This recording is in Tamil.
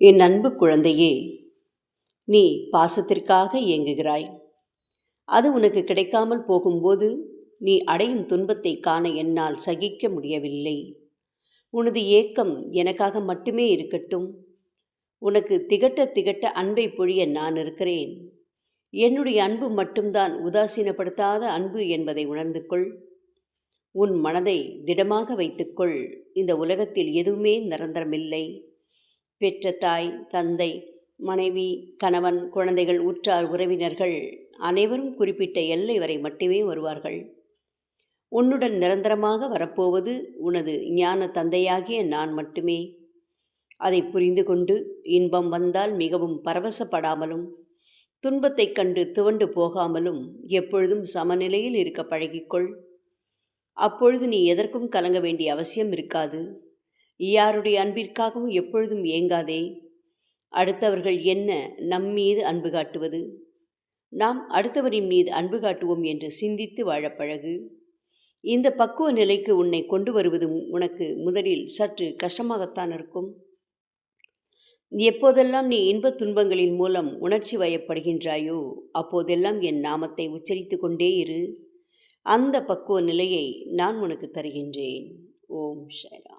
என் அன்பு குழந்தையே நீ பாசத்திற்காக இயங்குகிறாய். அது உனக்கு கிடைக்காமல் போகும்போது நீ அடையும் துன்பத்தை காண என்னால் சகிக்க முடியவில்லை. உனது ஏக்கம் எனக்காக மட்டுமே இருக்கட்டும். உனக்கு திகட்ட திகட்ட அன்பை பொழிய நான் இருக்கிறேன். என்னுடைய அன்பு மட்டும்தான் உதாசீனப்படுத்தாத அன்பு என்பதை உணர்ந்து கொள். உன் மனதை திடமாக வைத்துக்கொள் இந்த உலகத்தில் எதுவுமே நிரந்தரமில்லை. பெற்ற தாய் தந்தை மனைவி கணவன் குழந்தைகள் உற்றார் உறவினர்கள் அனைவரும் குறிப்பிட்ட எல்லை வரை மட்டுமே வருவார்கள். உன்னுடன் நிரந்தரமாக வரப்போவது உனது ஞான தந்தையாகிய நான் மட்டுமே. அதை புரிந்து கொண்டு இன்பம் வந்தால் மிகவும் பரவசப்படாமலும் துன்பத்தைக் கண்டு துவண்டு போகாமலும் எப்பொழுதும் சமநிலையில் இருக்க பழகிக்கொள். அப்பொழுது நீ எதற்கும் கலங்க வேண்டிய அவசியம் இருக்காது. யாருடைய அன்பிற்காகவும் எப்பொழுதும் ஏங்காதே. அடுத்தவர்கள் என்ன நம் மீது அன்பு காட்டுவது? நாம் அடுத்தவரின் மீது அன்பு காட்டுவோம் என்று சிந்தித்து வாழப்பழகு இந்த பக்குவ நிலைக்கு உன்னை கொண்டு வருவதும் உனக்கு முதலில் சற்று கஷ்டமாகத்தான் இருக்கும். எப்போதெல்லாம் நீ இன்பத் துன்பங்களின் மூலம் உணர்ச்சி வயப்படுகின்றாயோ அப்போதெல்லாம் என் நாமத்தை உச்சரித்து கொண்டே இரு. அந்த பக்குவ நிலையை நான் உனக்கு தருகின்றேன். ஓம் ஷரா